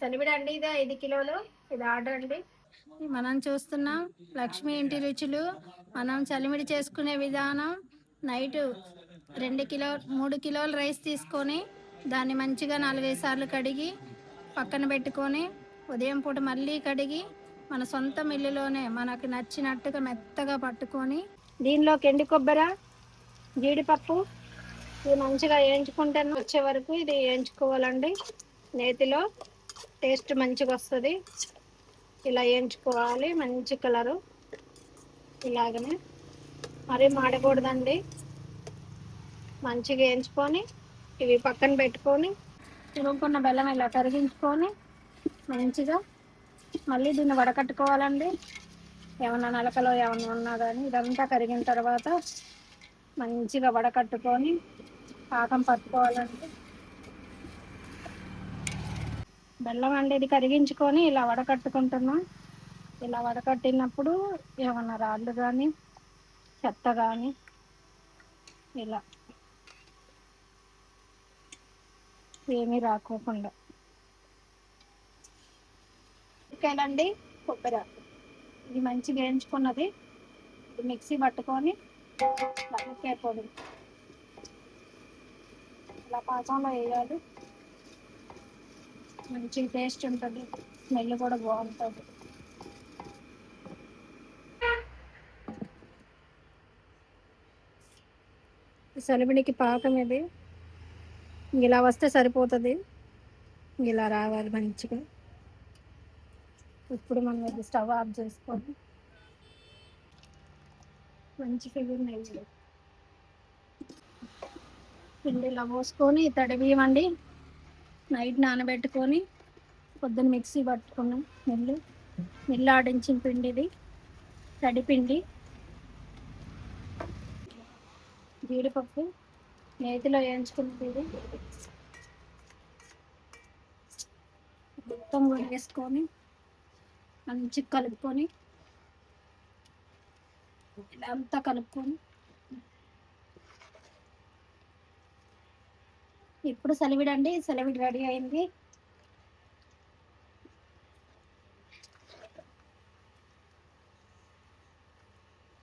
సెలవిడ అండి ఇది ఐదు కిలోలు. ఇది ఆర్డర్ అండి. మనం చూస్తున్నాం లక్ష్మి ఇంటి రుచులు మనం చలిమిడి చేసుకునే విధానం నైట్ రెండు కిలో మూడు కిలోల రైస్ తీసుకొని దాన్ని మంచిగా నాలుగైదు సార్లు కడిగి పక్కన పెట్టుకొని ఉదయం పూట మళ్ళీ కడిగి మన సొంత మిల్లులోనే మనకు నచ్చినట్టుగా మెత్తగా పట్టుకొని దీనిలోకి ఎండి కొబ్బరి జీడిపప్పు ఇది మంచిగా వేయించుకుంటాను వచ్చే వరకు ఇది వేయించుకోవాలండి. నేతిలో టేస్ట్ మంచిగా వస్తుంది. ఇలా వేయించుకోవాలి మంచి కలరు. ఇలాగనే. మరీ మాడకూడదండి. మంచిగా వేయించుకొని ఇవి పక్కన పెట్టుకొని తిరుగుకున్న బెల్లం ఇలా కరిగించుకొని మంచిగా మళ్ళీ దీన్ని వడకట్టుకోవాలండి. ఏమన్నా నలకలో ఏమన్నా ఉన్నా కానీ ఇదంతా కరిగిన తర్వాత మంచిగా వడకట్టుకొని పాకం పట్టుకోవాలండి. బెల్లం అండి ఇది కరిగించుకొని ఇలా వడకట్టుకుంటున్నాం. ఇలా వడకట్టినప్పుడు ఏమన్నా రాళ్ళు కానీ చెత్త కానీ ఇలా ఏమీ రాకోకుండా. ఓకేనండి కొబ్బరి ఇది మంచిగా వేయించుకున్నది. మిక్సీ పట్టుకొని పొడి. ఇలా పాచంలో వేయాలి. మంచి టేస్ట్ ఉంటుంది. స్మెల్ కూడా బాగుంటుంది. సెలబడికి పాకం ఇది. ఇలా వస్తే సరిపోతుంది. ఇలా రావాలి మంచిగా. ఇప్పుడు మనం ఇది స్టవ్ ఆఫ్ చేసుకోండి మంచి ఫిగర్ నెయ్యి. పిండి ఇలా పోసుకొని తడివివ్వండి నైట్ నానబెట్టుకొని పొద్దున్న మిక్సీ పట్టుకున్నాం. మిల్లు మిల్లు ఆడించిన పిండి ఇది తడి పిండి జీడిపప్పు నేతిలో వేయించుకున్నది ఇది. మొత్తం కూడా వేసుకొని మంచిగా కలుపుకొని ఇలా అంతా కలుపుకొని ఇప్పుడు సెలవిడండి సెలవిడి రెడీ అయింది.